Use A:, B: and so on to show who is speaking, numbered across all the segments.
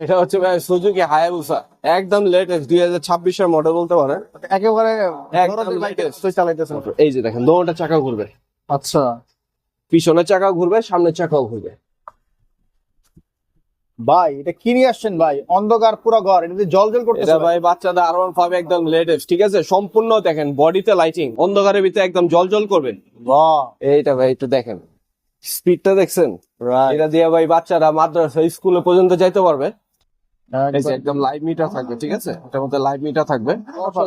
A: এটা হচ্ছে Suzuki Hayabusa. একদম লেটেস্ট দুই হাজার ছাব্বিশের মডেল বলতে পারেন।
B: একেবারে চালাইতেছেন।
A: এই যে দেখেন দোনোটা চাকা ঘুরবে।
B: আচ্ছা।
A: পিছনের চাকা ঘুরবে সামনের চাকাও ঘুরবে।
B: ভাই এটা কি নিয়ে আসছেন ভাই? অন্ধকার পুরো ঘর এটা জল জল করতেছে
A: ভাই। বাচ্চাদের আর ওয়ান ফাইভ একদম লেটেস্ট ঠিক আছে? সম্পূর্ণ দেখেন বডিতে লাইটিং অন্ধকারের ভিতরে একদম জল জল করবে।
B: বাহ।
A: এইটা ভাই একটু দেখেন। স্পিডটা দেখছেন? এটা দিয়ে ভাই বাচ্চারা মাদ্রাসা স্কুলে পর্যন্ত যাইতে পারবে। এই যে একদম লাইভ মিটার থাকবে ঠিক আছে? এটার মধ্যে লাইভ মিটার থাকবে।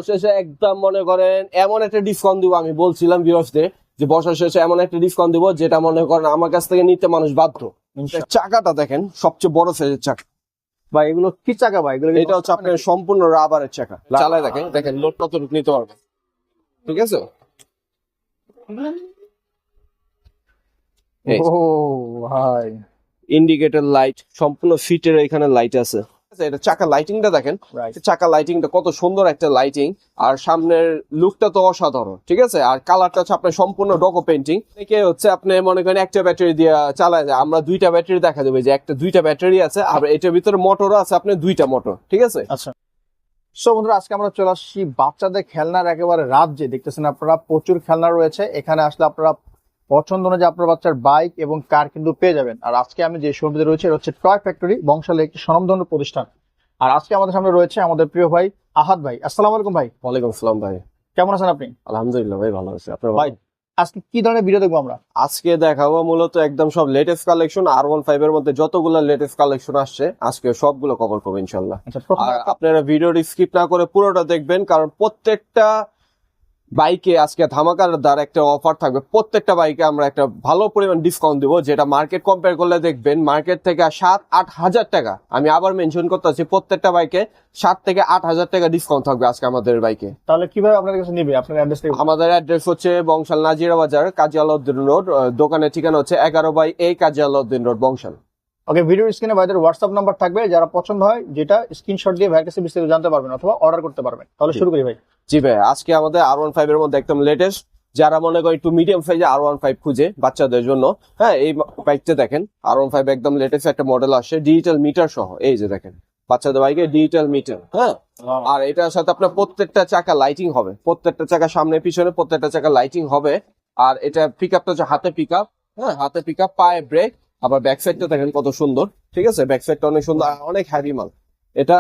A: শেষে একদম মনে করেন এমন একটা ডিসকাউন্ট দিব আমি বলছিলাম বিরসদের যে বছর শেষে এমন একটা ডিসকাউন্ট দিব যেটা মনে করেন আমার কাছ থেকে নিতে মানুষ বাধ্য। চাকাটা দেখেন সবচেয়ে বড় সাইজের চাকা।
B: ভাই এগুলো কি চাকা ভাই? এগুলো
A: এটা হচ্ছে আপনার সম্পূর্ণ রাবারের চাকা। চালায় দেখেন দেখেন লোড কতটুকু নিতে পারবে ঠিক আছে? এই
B: ও ভাই।
A: ইন্ডিকেটর লাইট সম্পূর্ণ ফিটের এখানে লাইট আছে। এটা চাকা লাইটিংটা দেখেন। চাকা লাইটিংটা কত সুন্দর একটা লাইটিং আর সামনের লুকটা তো অসাধারণ ঠিক আছে? আর কালারটা হচ্ছে আপনার সম্পূর্ণ ডকো পেন্টিং একে হচ্ছে আপনি মনে করেন একটা ব্যাটারি দিয়ে চালায় যায় আমরা দুইটা ব্যাটারি দেখা দেবে যে একটা দুইটা ব্যাটারি আছে আর এটার ভিতরে মোটরও আছে আপনার দুইটা মোটর ঠিক আছে?
B: আচ্ছা। সো বন্ধুরা আজকে আমরা চলে আসছি বাচ্চাদের খেলনার একেবারে রাজ্যে। দেখতেছেন আপনারা প্রচুর খেলনা রয়েছে। এখানে আসলে আপনারা পছন্দ অনুযায়ী আপনার বাচ্চার বাইক এবং কার কিন্তু পেয়ে যাবেন। আর আজকে আমি যে শোরুমে রয়েছে এটা হচ্ছে টয় ফ্যাক্টরি বংশালে একটি স্বনামধন্য প্রতিষ্ঠান। আর আজকে আমাদের সামনে রয়েছে আমাদের প্রিয় ভাই আহাদ ভাই। আসসালামু আলাইকুম ভাই।
A: ওয়ালাইকুম আসসালাম ভাই।
B: কেমন আছেন আপনি?
A: আলহামদুলিল্লাহ ভাই ভালো আছে। আপনার
B: ভাই আজকে কি ধরনের ভিডিও দেখব আমরা?
A: আজকে দেখাবো মূলত একদম সব latest collection R one five এর মধ্যে যতগুলো লেটেস্ট কালেকশন আসছে আজকে সবগুলো কভার করব ইনশাল্লাহ
B: আচ্ছা
A: আপনারা ভিডিওটি স্কিপ না করে পুরোটা দেখবেন কারণ প্রত্যেকটা বাইকে আজকে ধামাকার দ্বারা একটা অফার থাকবে। প্রত্যেকটা বাইকে আমরা একটা ভালো পরিমাণ ডিসকাউন্ট দিব যেটা মার্কেট কম্পেয়ার করলে দেখবেন মার্কেট থেকে সাত আট হাজার টাকা। আমি আবার মেনশন করতেছি প্রত্যেকটা বাইকে সাত থেকে আট হাজার টাকা ডিসকাউন্ট থাকবে আজকে আমাদের বাইকে।
B: তাহলে কীভাবে আপনাদের কাছে নিবে? আপনার অ্যাড্রেস
A: আমাদের অ্যাড্রেস হচ্ছে বংশাল নাজিরা বাজার কাজী আলাউদ্দিন রোড দোকানের ঠিকানা হচ্ছে এগারো বাই এই Kazi Alauddin road Bangshal.
B: Okay video স্ক্রিনে ভাইদের হোয়াটসঅ্যাপ নাম্বার থাকবে যারা পছন্দ হয় যেটা স্ক্রিনশট দিয়ে ভাইয়ের কাছে বিস্তারিত জানতে পারবেন অথবা অর্ডার করতে পারবেন। তাহলে শুরু করি ভাই।
A: জি ভাই আজকে আমাদের আর ওয়ান ফাইভ এর মধ্যে একদম লেটেস্ট যারা মনে করে একটু মিডিয়াম সাইজে আর ওয়ান ফাইভ খুঁজে বাচ্চাদের জন্য হ্যাঁ এই বাইকটা দেখেন আর ওয়ান ফাইভ একদম লেটেস্ট একটা মডেল আসে ডিজিটাল মিটার সহ। এই যে দেখেন বাচ্চাদের বাইকে ডিজিটাল মিটার হ্যাঁ? আর এটার সাথে আপনার প্রত্যেকটা চাকা লাইটিং হবে প্রত্যেকটা চাকা সামনে পিছনে প্রত্যেকটা চাকা লাইটিং হবে। আর এটা পিক আপটা হচ্ছে হাতে পিক আপ হ্যাঁ হাতে পিক আপ পায়ে ব্রেক আবার ব্যাক সাইডটা দেখেন কত সুন্দর ঠিক আছে? ব্যাক সাইডটা অনেক সুন্দর অনেক হ্যাভি মাল। এটা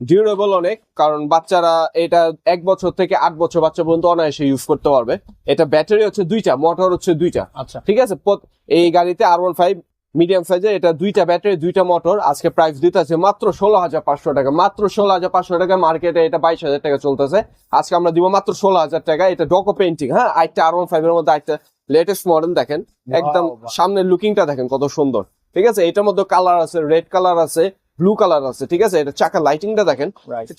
A: ডিউরেবল অনেক কারণ বাচ্চারা এটা এক বছর থেকে আট বছর বাচ্চা পর্যন্ত অনায়াসে ইউজ করতে পারবে। এটা ব্যাটারি হচ্ছে দুইটা মোটর হচ্ছে দুইটা।
B: আচ্ছা।
A: ঠিক আছে? এই গাড়িতে আর ওয়ান ফাইভ মিডিয়াম সাইজে এটা দুইটা ব্যাটারি দুইটা মোটর আজকে প্রাইস দিতে আছে মাত্র ষোলো হাজার পাঁচশো টাকা। মাত্র ষোলো হাজার পাঁচশো টাকা মার্কেটে এটা বাইশ হাজার টাকা চলতেছে। আজকে আমরা দিব মাত্র ষোলো হাজার টাকা। এটা ডকো পেন্টিং হ্যাঁ? আরেকটা আর ওয়ান ফাইভ এর মধ্যে একটা লেটেস্ট মডেল দেখেন। একদম. সামনের লুকিংটা দেখেন কত সুন্দর। ঠিক আছে? এটার মধ্যে কালার আছে রেড কালার আছে। ব্লু কালার আছে ঠিক আছে? এটা চাকা লাইটিংটা দেখেন।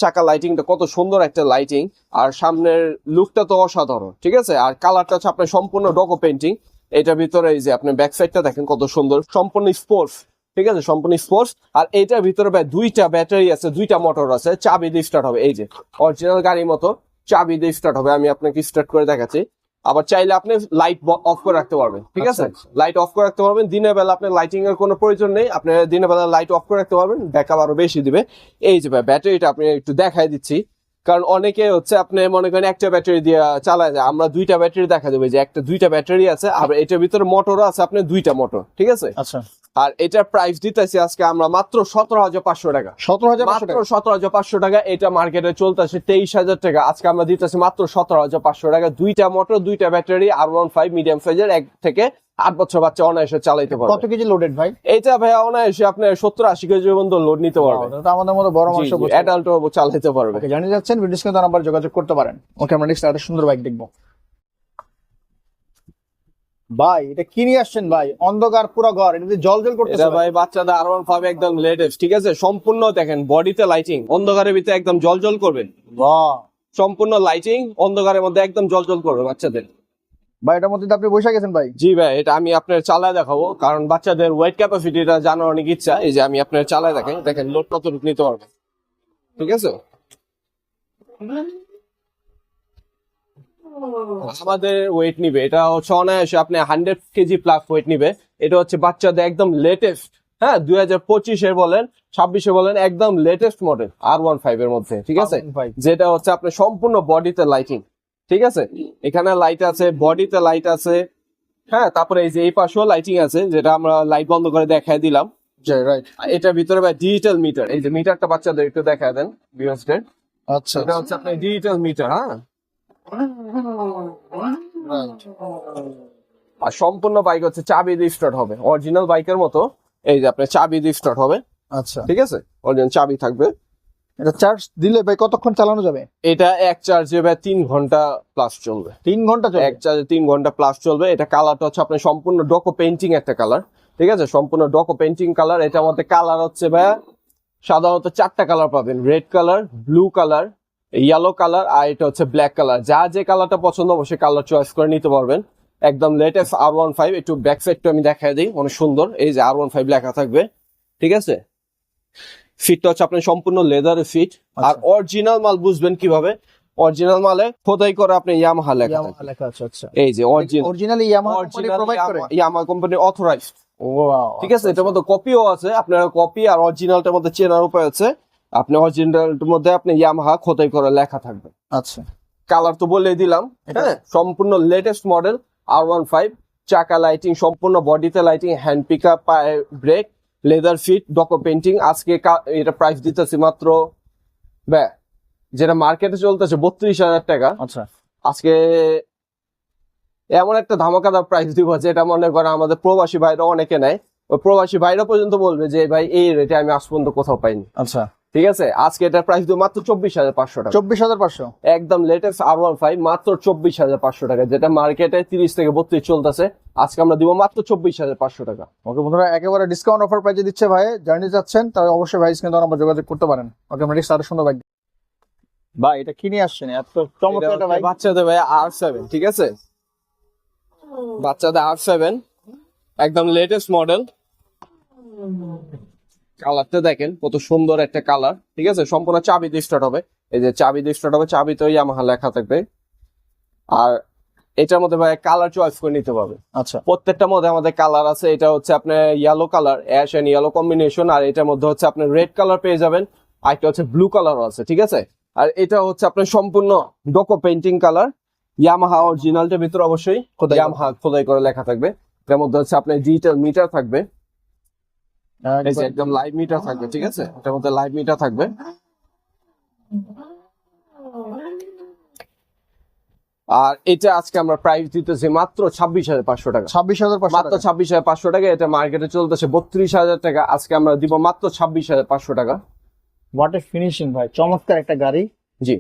A: চাকা লাইটিংটা কত সুন্দর একটা লাইটিং আর সামনের লুকটা তো অসাধারণ ঠিক আছে? আর কালারটা হচ্ছে আপনার সম্পূর্ণ ডকো পেন্টিং এটার ভিতরে এই যে আপনার ব্যাক সাইডটা দেখেন কত সুন্দর। সম্পূর্ণ স্পোর্টস ঠিক আছে? সম্পূর্ণ স্পোর্টস আর এইটার ভিতরে ভাই দুইটা ব্যাটারি আছে দুইটা মোটর আছে। চাবি দিয়ে স্টার্ট হবে এই যে অরিজিনাল গাড়ির মতো। চাবি দিয়ে স্টার্ট হবে আমি আপনাকে স্টার্ট করে দেখাচ্ছি। আবার চাইলে আপনি লাইট অফ করে রাখতে পারবেন ঠিক আছে?
B: আচ্ছা,
A: লাইট অফ করে রাখতে পারবেন দিনের বেলা আপনার লাইটিং এর কোনো প্রয়োজন নেই আপনি দিনের বেলা লাইট অফ করে রাখতে পারবেন ব্যাকআপ আরও বেশি দিবে। এই যে ব্যাটারিটা আপনি একটু দেখাই দিচ্ছি কারণ অনেকে হচ্ছে আপনি মনে করেন একটা ব্যাটারি দিয়ে চালায় যায় আমরা দুইটা ব্যাটারি দেখা দেবে যে একটা দুইটা ব্যাটারি আছে আর এটার ভিতরে মোটরও আছে আপনার দুইটা মোটর ঠিক আছে?
B: আচ্ছা।
A: আর এটা প্রাইস দিতেছি আজকে আমরা মাত্র সতেরো হাজার পাঁচশো টাকা।
B: সতেরো হাজার
A: মাত্র সতেরো হাজার পাঁচশো টাকা এটা মার্কেটে চলতেছে তেইশ হাজার টাকা। আজকে আমরা দিতেছি মাত্র সতেরো হাজার পাঁচশো টাকা। দুইটা মোটর দুইটা battery R one five medium সাইজের এক থেকে আট বছর বাচ্চা অনায়াসে চালাইতে পারবে।
B: কত কেজি লোডেড ভাই?
A: এটা ভাইয়া অনায়াসে আপনার সত্তর আশি কেজি পর্যন্ত লোড নিতে পারবে।
B: আমাদের মতো বড় মানুষ
A: অ্যাডাল্টও চালাইতে পারবে।
B: জানিয়ে যাচ্ছেন ভিডিও নাম্বার যোগাযোগ করতে পারেন। ওকে আমরা নেক্সট একটা সুন্দর বাইক দেখব। ভাই এটা কি নিয়ে আসছেন ভাই? অন্ধকার পুরো ঘর এটা জল জল করতেছে
A: এটা ভাই। বাচ্চাদের আর ওয়ান ফাইভ একদম লেটেস্ট ঠিক আছে? সম্পূর্ণ দেখেন বডিতে লাইটিং অন্ধকারের ভিতরে একদম জল জল করবে
B: বাহ।
A: সম্পূর্ণ লাইটিং অন্ধকারের মধ্যে একদম জল জল করবে বাচ্চাদের।
B: ভাই এটার মধ্যে আপনি বসে গেছেন ভাই।
A: জি ভাই এটা আমি আপনার চালায় দেখাবো কারণ বাচ্চাদের ওয়েট ক্যাপাসিটিটা জানার অনেক ইচ্ছা। এই যে আমি আপনার চালায় দেখেন দেখেন লোড কতটুকু নিতে পারবে। ঠিক আছে? আমাদের ওয়েট নিবে। এটা হচ্ছে অনায়াসে আপনি হান্ড্রেড কেজি প্লাস ওয়েট নিবে। এটা হচ্ছে বাচ্চাদের একদম লেটেস্ট হ্যাঁ? দুই হাজার পঁচিশে বলেন ছাব্বিশে বলেন একদম latest model R one five এর মধ্যে ঠিক আছে? যেটা হচ্ছে আপনার সম্পূর্ণ বডিতে লাইটিং ঠিক আছে? এখানে লাইট আছে বডিতে লাইট আছে হ্যাঁ? তারপরে এই যে এই পাশেও লাইটিং আছে যেটা আমরা লাইট বন্ধ করে দেখাই দিলাম। এটার ভিতরে ভাই ডিজিটাল মিটার এই যে মিটারটা বাচ্চাদের একটু দেখায় দেন বিয়সদের
B: আচ্ছা
A: এটা হচ্ছে আপনার ডিজিটাল মিটার হ্যাঁ? আর সম্পূর্ণ বাইক হচ্ছে চাবি দিয়ে স্টার্ট হবে। অরিজিনাল বাইকের মতো। এই যে আপনার চাবি দিয়ে স্টার্ট হবে।
B: আচ্ছা।
A: ঠিক আছে? অরিজিনাল চাবি থাকবে।
B: এটা চার্জ দিলে ভাই কতক্ষণ চালানো যাবে?
A: এটা এক চার্জে ভাই তিন ঘণ্টা প্লাস চলবে।
B: তিন ঘণ্টা চলে
A: এক চার্জে তিন ঘণ্টা প্লাস চলবে। এটা কালারটা হচ্ছে আপনার সম্পূর্ণ ডকো পেন্টিং একটা কালার ঠিক আছে? সম্পূর্ণ ডকো পেন্টিং কালার এটার মধ্যে কালার হচ্ছে ভাইয়া সাধারণত চারটা কালার পাবেন। Red colour blue colour yellow colour আর এটা হচ্ছে ব্ল্যাক কালার যা যে কালারটা পছন্দ অবশ্যই কালার চয়েস করে নিতে পারবেন। একদম লেটেস্ট আর ওয়ান ফাইভ একটু ব্যাক সাইডটা আমি দেখাই দিই অনেক সুন্দর। এই যে আর ওয়ান ফাইভ লেখা থাকবে ঠিক আছে? ফিটটা হচ্ছে আপনার সম্পূর্ণ লেদারের ফিট আর
B: আচ্ছা।
A: অরিজিনাল মাল বুঝবেন কীভাবে? অরিজিনাল মালে খোদাই করে আপনি ইয়ামাহা লেখা
B: লেখা আছে আচ্ছা।
A: এই যে original
B: originally Yamaha company provide করে?
A: ইয়ামা কোম্পানি অথরাইজড
B: ওয়াও
A: ঠিক আছে? এটার মধ্যে কপিও আছে। আপনার কপি আর অরিজিনালটার মধ্যে চেনার উপায় আছে। আপনি অরিজিনালটার মধ্যে আপনি ইয়ামাহা খোদাই করে লেখা থাকবে।
B: আচ্ছা।
A: কালার তো বলে দিলাম হ্যাঁ? সম্পূর্ণ latest model R one five চাকা লাইটিং সম্পূর্ণ বডিতে lighting hand pick up brake leather fit duco painting আজকে এটা প্রাইস দিতেছি মাত্র ব্যা যেটা মার্কেটে চলতেছে বত্রিশ হাজার টাকা।
B: আচ্ছা।
A: আজকে এমন একটা ধামাকাদার প্রাইস দিব যেটা মনে করে আমাদের প্রবাসী ভাইরা অনেকে নেয়। ওই প্রবাসী ভাইরা পর্যন্ত বলবে যে ভাই এই রেটে আমি আজ পর্যন্ত কোথাও পাইনি।
B: আচ্ছা।
A: ঠিক আছে? আজকে এটার প্রাইস দিব মাত্র চব্বিশ হাজার পাঁচশো টাকা।
B: চব্বিশ হাজার পাঁচশো?
A: একদম লেটেস্ট আর ওয়ান ফাইভ মাত্র চব্বিশ হাজার পাঁচশো টাকা যেটা মার্কেটে তিরিশ থেকে বত্রিশ চলতেছে। আজকে আমরা দিব মাত্র চব্বিশ হাজার পাঁচশো টাকা।
B: ওকে বন্ধুরা একেবারে ডিসকাউন্ট অফার প্রাইজে দিচ্ছে ভাই জার্নি যাচ্ছেন তাহলে অবশ্যই ভাই কিন্তু নাম্বার যোগাযোগ করতে পারেন। ওকে আমরা আরও সুন্দর বাইক ভাই এটা কিনে আসছেন? এত চমৎকার বাইক
A: বাচ্চাদের ভাই আর সেভেন ঠিক আছে? বাচ্চাদের আর সেভেন একদম লেটেস্ট মডেল কালারটা দেখেন কত সুন্দর একটা কালার ঠিক আছে? সম্পূর্ণ চাবি দিয়ে স্টার্ট হবে। এই যে চাবি দিয়ে স্টার্ট হবে চাবি তো ইয়ামাহা লেখা থাকবে। আর এটার মধ্যে ভাই কালার চয়েস করে নিতে পারবে
B: আচ্ছা।
A: প্রত্যেকটার মধ্যে আমাদের কালার আছে এটা হচ্ছে আপনার yellow colour ash and yellow combination আর এটার মধ্যে হচ্ছে আপনি রেড কালার পেয়ে যাবেন আর একটা হচ্ছে ব্লু কালারও আছে ঠিক আছে? আর এটা হচ্ছে আপনার সম্পূর্ণ ডোকো পেন্টিং কালার ইয়ামাহা অরিজিনালটার ভিতরে অবশ্যই
B: খোদাই
A: ইয়ামাহা খোদাই করে লেখা থাকবে। এটার মধ্যে হচ্ছে আপনার ডিজিটাল মিটার থাকবে। এই যে একদম লাইভ মিটার থাকবে ঠিক আছে? এটার মধ্যে লাইভ মিটার থাকবে। আর এটা আজকে আমরা প্রাইস দিতেছি মাত্র ছাব্বিশ হাজার পাঁচশো টাকা।
B: ছাব্বিশ হাজার
A: মাত্র ছাব্বিশ হাজার পাঁচশো টাকা এটা মার্কেটে চলতেছে বত্রিশ হাজার টাকা। আজকে আমরা দিব মাত্র ছাব্বিশ হাজার পাঁচশো টাকা।
B: হোয়াট এ ফিনিশিং ভাই চমৎকার একটা গাড়ি।
A: জি।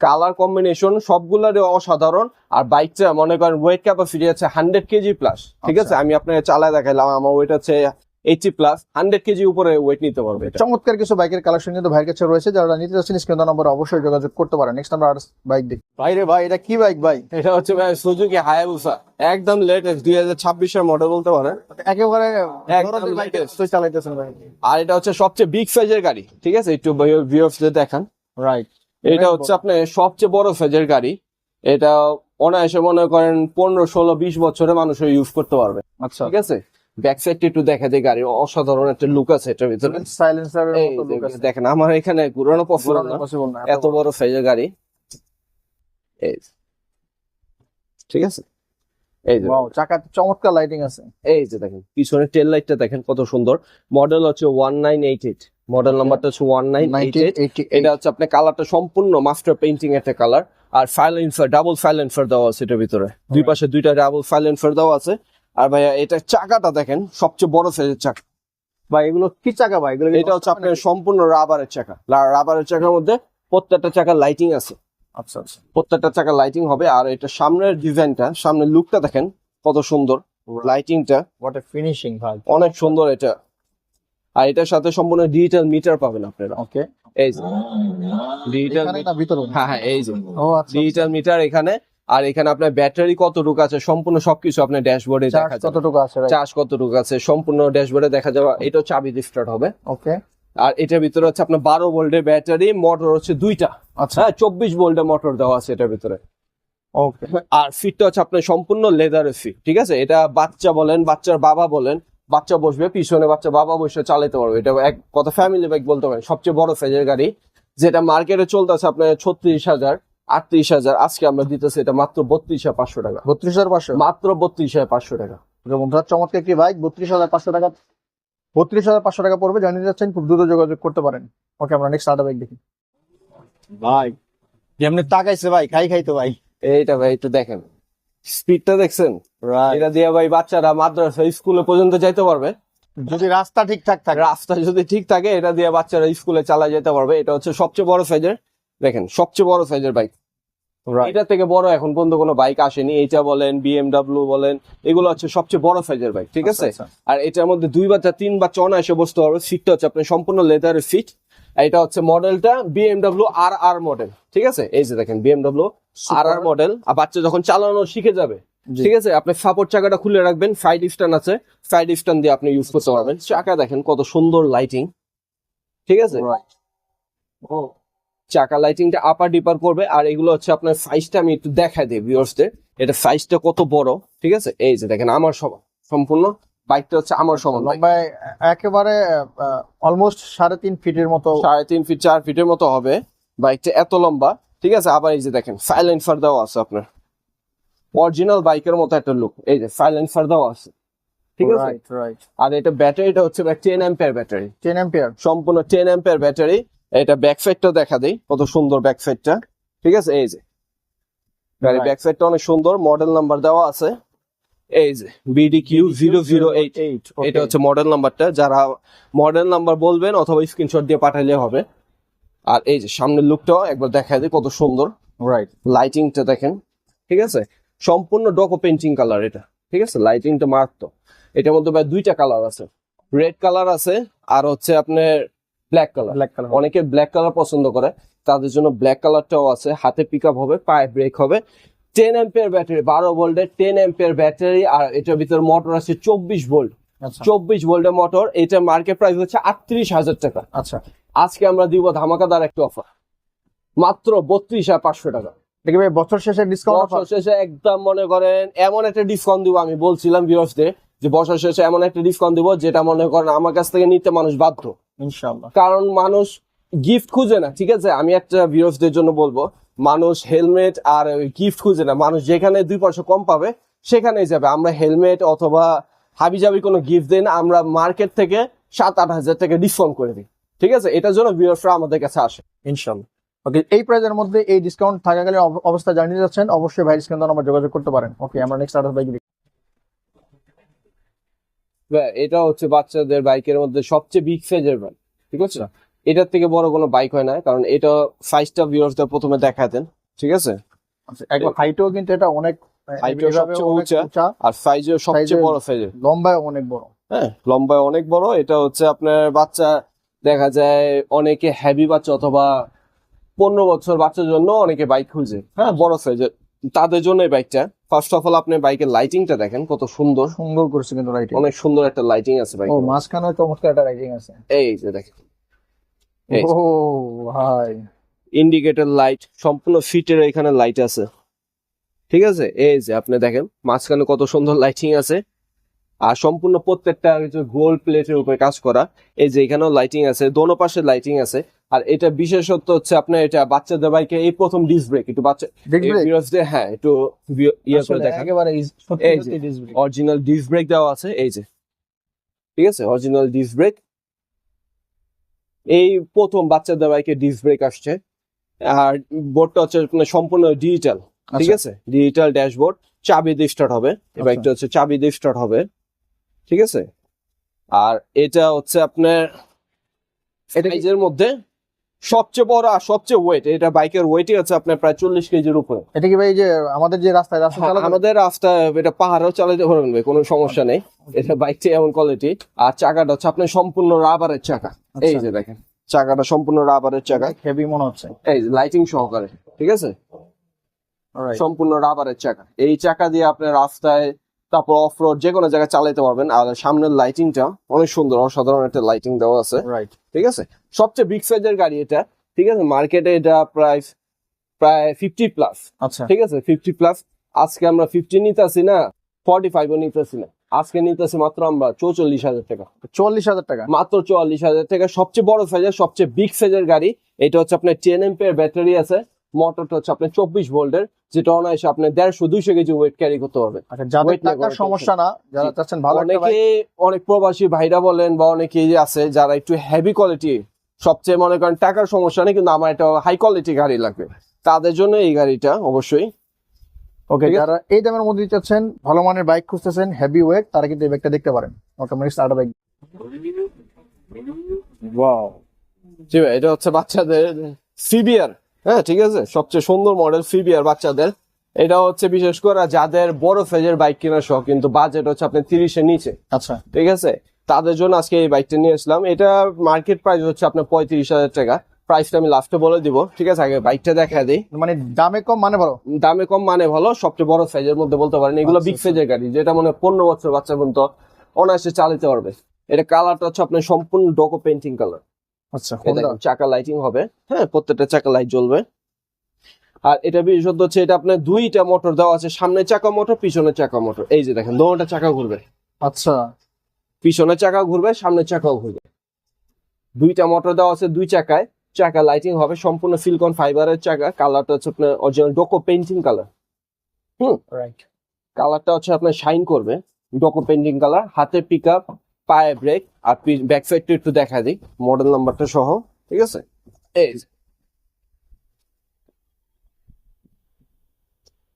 A: কালার কম্বিনেশন সবগুলোরই অসাধারণ। আর বাইকটা মনে করেন ওয়েট ক্যাপাসিটি আছে হান্ড্রেড কেজি প্লাস ঠিক আছে?
B: আচ্ছা।
A: আমি আপনাকে চালায় দেখাইলাম আমার ওয়েট আছে এইটি প্লাস হান্ড্রেড কেজি উপরে ওয়েট নিতে পারবে
B: চমৎকার কিছু বাইকের কালেকশন কিন্তু ভাইয়ের কাছে রয়েছে যারা নিতে চাচ্ছেন স্ক্রিন নাম্বার অবশ্যই যোগাযোগ করতে পারেন। নেক্সট আমরা আর বাইক দেখি। ভাই রে ভাই এটা কি বাইক ভাই?
A: এটা হচ্ছে সুজুকি হায়াবুসা একদম লেটেস্ট দুই হাজার ছাব্বিশের মডেল বলতে পারেন।
B: একেবারে চালাইতেছেন ভাই।
A: আর এটা হচ্ছে সবচেয়ে বিগ সাইজের গাড়ি ঠিক আছে? একটু ভিউয়ার্স দেখান।
B: রাইট
A: এটা হচ্ছে আপনার সবচেয়ে বড় সাইজের গাড়ি। এটা অনায়াসে মনে করেন পনেরো ষোলো বিশ বছরে মানুষ ইউজ করতে পারবে।
B: আচ্ছা।
A: ঠিক আছে? ব্যাক সাইডটা একটু দেখা যায় গাড়ি অসাধারণ একটা লুক আছে এটার ভিতরে।
B: সাইলেন্সার
A: দেখেন আমার এখানে ঘুরানো পছন্দ না। এত বড় সাইজের গাড়ি। এই ঠিক আছে? এই যে
B: ওয়াও চমৎকার লাইটিং আছে।
A: এই যে দেখেন পিছনে টেল লাইটটা দেখেন কত সুন্দর। মডেল হচ্ছে one nine eight eight model নাম্বারটা হচ্ছে ওয়ান নাইন এইট এইট
B: 1988
A: এটা হচ্ছে আপনার কালারটা সম্পূর্ণ মাস্টার পেইন্টিং একটা কালার আর ফাইলেন্সার ডাবল ফাইলেন্সার দেওয়া আছে এটার ভিতরে। দুই পাশে দুইটা ডাবল ফাইলেন্সার দেওয়া আছে। আর ভাইয়া এটা চাকাটা দেখেন সবচেয়ে বড় সাইজের চাকা।
B: ভাই এগুলো কি চাকা ভাই? এগুলো
A: এটা হচ্ছে আপনার সম্পূর্ণ রাবারের চাকা। রাবারের চাকার মধ্যে প্রত্যেকটা চাকা লাইটিং আছে।
B: আচ্ছা আচ্ছা।
A: প্রত্যেকটা চাকা লাইটিং হবে আর এটা সামনের ডিজাইনটা সামনের লুকটা দেখেন কত সুন্দর। লাইটিংটা
B: হোয়াট এ ফিনিশিং ভাই।
A: অনেক সুন্দর এটা। আর এটার সাথে সম্পূর্ণ ডিজিটাল মিটার পাবেন আপনারা।
B: ওকে
A: এই যে। ডিজিটাল হ্যাঁ হ্যাঁ এই যে।
B: ও আচ্ছা
A: ডিজিটাল মিটার এখানে আর এখানে আপনার ব্যাটারি কতটুকু আছে? সম্পূর্ণ সবকিছু আপনার ড্যাশবোর্ডে
B: চার্জ
A: দেখা যাবে।
B: কতটুকু আছে
A: চার্জ কতটুকু আছে? সম্পূর্ণ ড্যাশবোর্ডে দেখা যাবে। এটা চাবি দিয়ে স্টার্ট হবে।
B: ওকে।
A: আর এটার ভিতরে হচ্ছে আপনার বারো ভোল্টের ব্যাটারি মোটর হচ্ছে দুইটা।
B: আচ্ছা।
A: হ্যাঁ চব্বিশ ভোল্টের মোটর দেওয়া আছে এটার ভিতরে।
B: ওকে।
A: আর ফিটটা হচ্ছে আপনার সম্পূর্ণ লেদারের ফিট ঠিক আছে? এটা বাচ্চা বলেন বাচ্চার বাবা বলেন বাচ্চা বসবে পিছনে বাচ্চা বাবা বসে চালাতে পারবে। এটা এক কথা ফ্যামিলি বাইক বলতে পারেন সবচেয়ে বড় সাইজের গাড়ি যেটা মার্কেটে চলতেছে আপনার ছত্রিশ হাজার। আটত্রিশ হাজার। আজকে আমরা দিতেছি এটা মাত্র বত্রিশ হাজার পাঁচশো টাকা।
B: বত্রিশ হাজার পাঁচশো?
A: মাত্র বত্রিশ হাজার পাঁচশো টাকা।
B: বন্ধুরা চমৎকার একটি বাইক বত্রিশ হাজার পাঁচশো টাকা। বত্রিশ হাজার পাঁচশো টাকা পড়বে জানিয়ে যাচ্ছেন খুব দ্রুত যোগাযোগ করতে পারেন। ওকে আমরা নেক্সট আরেকটা বাইক দেখি। ভাই যেমনি তাকাইছে ভাই খাই খাই তো ভাই।
A: এইটা ভাই একটু দেখেন। স্পিডটা দেখছেন? এটা দিয়ে ভাই বাচ্চারা মাদ্রাসা স্কুলে পর্যন্ত যাইতে পারবে।
B: যদি রাস্তা ঠিকঠাক থাকে।
A: রাস্তা যদি ঠিক থাকে এটা দিয়ে বাচ্চারা স্কুলে চালা যেতে পারবে। এটা হচ্ছে সবচেয়ে বড় সাইজের দেখেন সবচেয়ে বড় সাইজের বাইক এটা থেকে বড় এখন পর্যন্ত কোনো বাইক আসেনি। এইটা বলেন বিএমডাব্লিউ বলেন এগুলো হচ্ছে সবচেয়ে বড় সাইজের বাইক ঠিক আছে?
B: আচ্ছা, আচ্ছা।
A: আর এটার মধ্যে দুই বাচ্চা তিন বাচ্চা অনায়াসে বসতে পারবে সিটটা হচ্ছে আপনার সম্পূর্ণ লেদারের সিট এটা হচ্ছে মডেলটা বিএমডাব্লিউ আর আর মডেল ঠিক আছে? এই যে দেখেন বিএমডাব্লিউ আর আর মডেল আর বাচ্চা যখন চালানো শিখে যাবে ঠিক আছে? আপনি সাপোর্ট চাকাটা খুলে রাখবেন সাইড স্ট্যান্ড আছে। সাইড স্ট্যান্ড দিয়ে আপনি ইউজ করতে পারবেন। চাকা দেখেন কত সুন্দর লাইটিং ঠিক আছে? ও চাকা লাইটিংটা আপার ডিপার করবে আর এগুলো হচ্ছে আপনার সাইজটা আমি একটু দেখাই দিই ভিউয়ার্সদের এটা সাইজটা কত বড় ঠিক আছে? এই যে দেখেন আমার সমান সম্পূর্ণ বাইকটা হচ্ছে আমার সমান
B: একেবারে অলমোস্ট সাড়ে তিন ফিটের মতো।
A: সাড়ে তিন ফিট চার ফিটের মতো হবে বাইকটা এত লম্বা ঠিক আছে? আবার এই যে দেখেন সাইলেন্সার দেওয়া আছে আপনার। অরিজিনাল বাইকের মতো একটা লুক এই যে সাইলেন্সার দেওয়া আছে ঠিক আছে?
B: রাইট রাইট
A: আর এটা ব্যাটারিটা হচ্ছে ten ampere battery
B: ten ampere
A: সম্পূর্ণ টেন অ্যাম্পিয়ার ব্যাটারি এটা ব্যাক সাইডটা দেখা দেই কত সুন্দর ব্যাক সাইডটা ঠিক আছে? এই যে। গাড়ি. ব্যাক সাইডটা অনেক সুন্দর মডেল নাম্বার দেওয়া আছে। এই যে BD Q zero zero eight
B: eight
A: এটা হচ্ছে মডেল নাম্বারটা যারা মডেল নাম্বার বলবেন অথবা স্ক্রিনশট দিয়ে পাঠাইলে হবে। আর এই যে সামনের লুকটাও একবার দেখা দিই কত সুন্দর।
B: রাইট
A: লাইটিংটা দেখেন। ঠিক আছে? সম্পূর্ণ ডকো পেন্টিং কালার এটা। ঠিক আছে? লাইটিংটা মারাত্মক। এটার মধ্যে প্রায় দুইটা কালার আছে। রেড কালার আছে আর হচ্ছে আপনার ব্ল্যাক কালার
B: ব্ল্যাক কালার
A: অনেকে ব্ল্যাক কালার পছন্দ করে। তাদের জন্য ব্ল্যাক কালারটাও আছে। হাতে পিক আপ হবে পায়ে ব্রেক হবে। টেন এম্পিয়ার ব্যাটারি বারো ভোল্টের টেন এম্পিয়ার ব্যাটারি আর এটার ভিতর মোটর আছে চব্বিশ ভোল্ট
B: আচ্ছা।
A: চব্বিশ ভোল্টের মোটর এটা মার্কেট প্রাইস হচ্ছে আটত্রিশ হাজার টাকা।
B: আচ্ছা।
A: আজকে আমরা দিব ধামাকাদার একটা অফার মাত্র বত্রিশ হাজার পাঁচশো টাকা।
B: দেখি ভাই বছর শেষে ডিসকাউন্ট
A: বছর শেষে একদম মনে করেন এমন একটা ডিসকাউন্ট দিব আমি বলছিলাম ভিউয়ার্সদের যে বছর শেষে এমন একটা ডিসকাউন্ট দিব যেটা মনে করেন আমার কাছ থেকে নিতে মানুষ বাধ্য।
B: ইনশাআল্লাহ।
A: কারণ মানুষ গিফট খুঁজে না ঠিক আছে? আমি একটা ভিউয়ার্সদের জন্য বলব মানুষ হেলমেট আর গিফট খুঁজে না। মানুষ যেখানে দুই পয়সা কম পাবে সেখানেই যাবে। আমরা হেলমেট অথবা হাবি জাবি কোনো গিফট দিই না আমরা মার্কেট থেকে সাত আট হাজার টাকা ডিসকাউন্ট করে দিই। ঠিক আছে? এটার জন্য ভিউয়ার্সরা আমাদের কাছে আসে।
B: ইনশাআল্লাহ। ওকে এই প্রাইজের মধ্যে এই ডিসকাউন্ট থাকাকালীন অব- অবস্থা জানিয়ে যাচ্ছেন অবশ্যই ভাই ডিসকাউন্ট নাম্বার যোগাযোগ করতে পারেন। ওকে আমরা নেক্সট আদার বাইক
A: এটা হচ্ছে বাচ্চাদের বাইকের মধ্যে সবচেয়ে বিগ সাইজের বাইক ঠিক আছে? এটার থেকে বড় কোনো বাইক হয় না কারণ এটা সাইজটা ভিউয়ার্সদের প্রথমে দেখাতেন ঠিক আছে?
B: আচ্ছা, একবার হাইটও কিন্তু এটা অনেক
A: হাইটও সবচেয়ে। উঁচা আর সাইজও সবচেয়ে বড় সাইজের
B: লম্বায় অনেক বড়।
A: হ্যাঁ লম্বায় অনেক বড় এটা হচ্ছে আপনার বাচ্চা দেখা যায় অনেকে হ্যাভি বাচ্চা অথবা পনেরো বছর বাচ্চার জন্য অনেকে বাইক খুঁজে হ্যাঁ বড় সাইজের তাদের জন্য এই বাইকটা ফার্স্ট অফ অল আপনি বাইকের লাইটিংটা দেখেন কত সুন্দর।
B: সুন্দর করেছে কিন্তু রাইটিং
A: অনেক সুন্দর একটা লাইটিং আছে বাইক
B: ও মাঝখানে চমৎকার একটা রাইটিং আছে।
A: এই যে দেখেন।
B: ও ভাই
A: ইন্ডিকেটর লাইট সম্পূর্ণ ফিটের এখানে লাইট আছে। ঠিক আছে? এই যে আপনি দেখেন মাঝখানে কত সুন্দর লাইটিং আছে। আর সম্পূর্ণ প্রত্যেকটা গোল্ড প্লেটের উপরে কাজ করা। এই যে এখানেও লাইটিং আছে দোনো পাশে লাইটিং আছে। আর এটা বিশেষত্ব হচ্ছে আপনার এটা বাচ্চাদের বাইকে এই প্রথম ডিস ব্রেক একটু বাচ্চা হ্যাঁ একটু ইয়ে করে দেখা
B: একেবারে
A: অরিজিনাল ডিস ব্রেক দেওয়া আছে এই যে। ঠিক আছে? অরিজিনাল ডিস ব্রেক এই প্রথম বাচ্চাদের বাইকে ডিস ব্রেক আসছে। আর বোর্ডটা হচ্ছে আপনার সম্পূর্ণ ডিজিটাল ঠিক
B: আচ্ছা।
A: আছে? ডিজিটাল ড্যাশবোর্ড চাবি দিয়ে স্টার্ট হবে। এই
B: আচ্ছা।
A: বাইকটা হচ্ছে চাবি দিয়ে স্টার্ট হবে। ঠিক আছে? আর এটা হচ্ছে আপনার
B: এটা কি-
A: মধ্যে সবচেয়ে বড় আর সবচেয়ে ওয়েট এটা বাইকের ওয়েটই হচ্ছে আপনার প্রায় চল্লিশ কেজির উপরে।
B: এটা কি ভাই যে আমাদের যে রাস্তায় রাস্তা
A: হ্যাঁ, আমাদের রাস্তা এটা পাহাড়েও চালাতে পারবেন ভাই কোনো সমস্যা নেই। এটা বাইকটি এমন কোয়ালিটি আর চাকাটা হচ্ছে আপনার সম্পূর্ণ রাবারের চাকা।
B: আচ্ছা।
A: এই যে দেখেন চাকাটা সম্পূর্ণ রাবারের চাকা।
B: হেভি মনে হচ্ছে।
A: এই লাইটিং সহকারে ঠিক আছে? সম্পূর্ণ রাবারের চাকা। এই চাকা দিয়ে আপনি রাস্তায় তারপর অফ রোড যে কোনো জায়গায় চালাতে পারবেন। আর সামনের লাইটিংটা অনেক সুন্দর অসাধারণ একটা লাইটিং দেওয়া আছে।
B: রাইট
A: ঠিক আছে? সবচেয়ে বিগ সাইজের গাড়ি এটা। ঠিক আছে? মার্কেটে এটা প্রায় প্রায় ফিফটি প্লাস
B: আচ্ছা।
A: ঠিক আছে? ফিফটি প্লাস আজকে আমরা ফিফটি নিতেছি না ফর্টি ফাইভও নিতেছি না। আজকে নিতেছি মাত্র আমরা চৌচল্লিশ হাজার টাকা।
B: চল্লিশ হাজার টাকা?
A: মাত্র চুয়াল্লিশ হাজার টাকা। সবচেয়ে বড় সাইজের সবচেয়ে বিগ সাইজের গাড়ি। এটা হচ্ছে আপনার টেন এমপি এর ব্যাটারি আছে। মোটরটা হচ্ছে আপনার চব্বিশ ভোল্টের যেটা অনায়াসে আপনি দেড়শো দুইশো কেজি ওয়েট ক্যারি করতে পারবে।
B: আচ্ছা সমস্যা না যারা। চাচ্ছেন ভালো
A: অনেকে অনেক প্রবাসী ভাইরা বলেন বা অনেকে আছে যারা একটু হেভি কোয়ালিটি সবচেয়ে মনে করেন টাকার সমস্যা নেই কিন্তু আমার একটা হাই কোয়ালিটি গাড়ি লাগবে। তাদের জন্য এই গাড়িটা অবশ্যই।
B: ওকে? যারা এই দামের মধ্যে চাচ্ছেন ভালো মানের বাইক খুঁজতেছেন হেভি ওয়েট তারা কিন্তু এই বাইকটা দেখতে পারেন। ওকে মানে স্টার্ট বাইক
A: ওয়াও জি ভাই এটা হচ্ছে বাচ্চাদের ফিবিয়ার হ্যাঁ ঠিক আছে? সবচেয়ে সুন্দর মডেল ফিবিয়ার বাচ্চাদের। এটা হচ্ছে বিশেষ করে যাদের বড় ফেজের বাইক কেনার শখ কিন্তু বাজেট হচ্ছে আপনার তিরিশের নিচে।
B: আচ্ছা।
A: ঠিক আছে? তাদের জন্য আজকে এই বাইকটা নিয়ে আসলাম। এটা মার্কেট প্রাইস হচ্ছে আপনার পঁয়ত্রিশ হাজার টাকা। প্রাইসটা আমি লাস্টে বলে দিব। ঠিক আছে? আগে বাইকটা দেখা দিই।
B: মানে দামে কম মানে ভালো?
A: দামে কম মানে ভালো। সবচেয়ে বড় সাইজের মধ্যে বলতে পারেন। এগুলো
B: আচ্ছা,
A: বিগ
B: আচ্ছা।
A: সাইজের গাড়ি যেটা মানে পনেরো বছর বাচ্চা পর্যন্ত অনায়াসে চালাতে পারবে। এটা কালারটা হচ্ছে আপনার সম্পূর্ণ ডকো পেন্টিং কালার
B: আচ্ছা
A: চাকা লাইটিং হবে হ্যাঁ প্রত্যেকটা চাকা লাইট জ্বলবে। আর এটা বিশেষত হচ্ছে এটা আপনার দুইটা মোটর দেওয়া আছে সামনে চাকা মোটর পিছনে চাকা মোটর এই যে দেখেন দোনোটা চাকা ঘুরবে।
B: আচ্ছা।
A: পিছনে চাকা ঘুরবে সামনে চাকাও ঘুরবে। দুইটা মোটর দেওয়া আছে দুই চাকায় চাকা লাইটিং হবে সম্পূর্ণ সিলিকন ফাইবারের চাকা কালারটা হচ্ছে আপনার অরিজিনাল ডোকো পেন্টিং কালার হুম?
B: রাইট
A: কালারটা হচ্ছে আপনার শাইন করবে ডোকো পেন্টিং কালার হাতে পিক আপ পায়ে ব্রেক আর ব্যাক সাইডটা একটু দেখা দিই মডেল নাম্বারটা সহ ঠিক আছে? এই যে।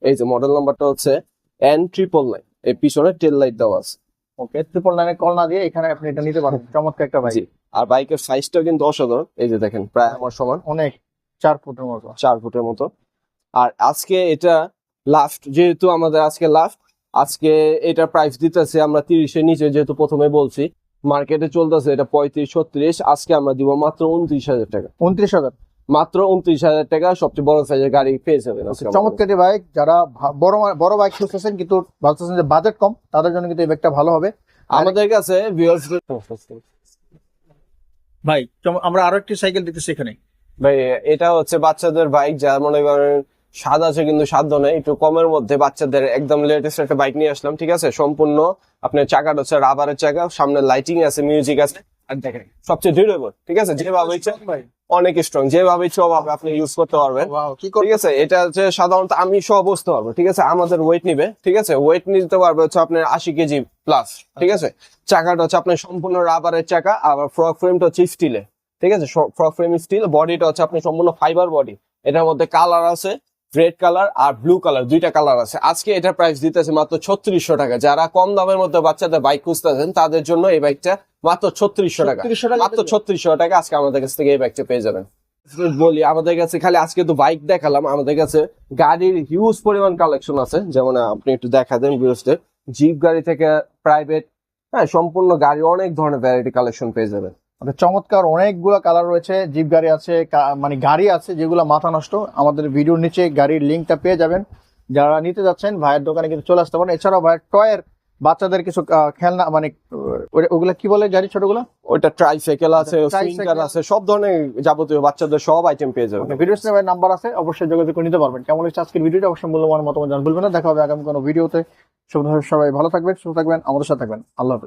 A: এই যে মডেল নাম্বারটা হচ্ছে এন ট্রিপল নাইন এই পিছনে টেল লাইট দেওয়া আছে।
B: ওকে ট্রিপল নাইনে কল না দিয়ে এখানে আপনি এটা নিতে পারেন চমৎকার একটা বাইক
A: আর বাইকের সাইজটা কিন্তু অসাধারণ এই যে দেখেন প্রায় আমার সমান।
B: অনেক চার ফুটের মতো।
A: চার ফুটের মতো। আর আজকে এটা লাস্ট যেহেতু আমাদের আজকে লাস্ট আজকে এটা প্রাইস দিতেছে আমরা তিরিশের নিচে যেহেতু প্রথমে বলছি মার্কেটে চলতেছে এটা পঁয়ত্রিশ ছত্রিশ আজকে আমরা দিব মাত্র উনত্রিশ হাজার টাকা।
B: উনত্রিশ হাজার?
A: মাত্র উনত্রিশ হাজার টাকা সবচেয়ে বড় সাইজের গাড়ি পেয়ে যাবেন আজকে
B: চমৎকার বাইক যারা বড় বড় বাইক খুঁজতেছেন কিন্তু ভাবতেছেন যে বাজেট কম তাদের জন্য কিন্তু এই বাইকটা ভালো হবে।
A: আমাদের কাছে
B: ভাই আমরা আরও একটি সাইকেল দেখতেছি এখানে।
A: ভাই এটা হচ্ছে বাচ্চাদের বাইক যা মনে করেন স্বাদ আছে কিন্তু সাধ্য নেই। একটু কমের মধ্যে বাচ্চাদের একদম লেটেস্ট একটা বাইক নিয়ে আসলাম ঠিক আছে? সম্পূর্ণ আপনার চাকাটা হচ্ছে রাবারের চাকা সামনে লাইটিং আছে মিউজিক আছে। আর দেখেন সবচেয়ে ডিউরেবল ঠিক আছে? যেভাবে ইচ্ছে অনেক স্ট্রং যেভাবে ইচ্ছে ওভাবে আপনি ইউজ করতে পারবেন। ঠিক আছে? এটা হচ্ছে সাধারণত আমি সহ বসতে পারব ঠিক আছে? আমাদের ওয়েট নিবে ঠিক আছে? ওয়েট নিতে পারবে হচ্ছে আপনার আশি কেজি প্লাস ঠিক আছে? চাকাটা হচ্ছে আপনার সম্পূর্ণ রাবারের চাকা আবার ফ্রক ফ্রেমটা হচ্ছে স্টিলের ঠিক আছে? ফ্রক ফ্রেম স্টিল বডিটা হচ্ছে আপনার সম্পূর্ণ ফাইবার বডি এটার মধ্যে কালার আছে রেড কালার আর ব্লু কালার দুইটা কালার আছে। আজকে এটা প্রাইস দিতেছে মাত্র ছত্রিশশো টাকা। যারা কম দামের মধ্যে বাচ্চাদের বাইক খুঁজতেছেন তাদের জন্য এই বাইকটা মাত্র ছত্রিশশো টাকা। মাত্র ছত্রিশশো টাকা আজকে আমাদের কাছ থেকে এই বাইকটা পেয়ে যাবেন। বলি আমাদের কাছে খালি আজকে তো বাইক দেখালাম। আমাদের কাছে গাড়ির হিউজ পরিমাণ কালেকশন আছে। যেমন আপনি একটু দেখা দেন জিপ গাড়ি থেকে প্রাইভেট হ্যাঁ সম্পূর্ণ গাড়ি অনেক ধরনের ভ্যারাইটি কালেকশন পেয়ে যাবেন।
B: চমৎকার অনেকগুলো কালার রয়েছে জিপ গাড়ি আছে মানে গাড়ি আছে যেগুলো মাথা নষ্ট। আমাদের ভিডিওর নিচে গাড়ির লিঙ্কটা পেয়ে যাবেন। যারা নিতে যাচ্ছেন ভাইয়ের দোকানে কিন্তু চলে আসতে পারেন। এছাড়াও ভাইয়ের টয়ের বাচ্চাদের কিছু খেলনা মানে ওগুলা কি বলে গাড়ি ছোটগুলো?
A: ওইটা ট্রাইসাইকেল আছে। সুইঙ্গার আছে সব ধরনের যাবতীয় বাচ্চাদের সব আইটেম পেয়ে যাবেন।
B: ভিডিও স্ক্রিনে নাম্বার আছে অবশ্যই যোগাযোগ করে নিতে পারবেন। কেমন হচ্ছে আজকের ভিডিওটা অবশ্যই মূল্যবান মতামত জানান ভুলবেন না। দেখা হবে আগামী কোনো ভিডিওতে সবাই ভালো থাকবেন সুস্থ থাকবেন আমাদের সাথে থাকবেন। আল্লাহ হাফেজ।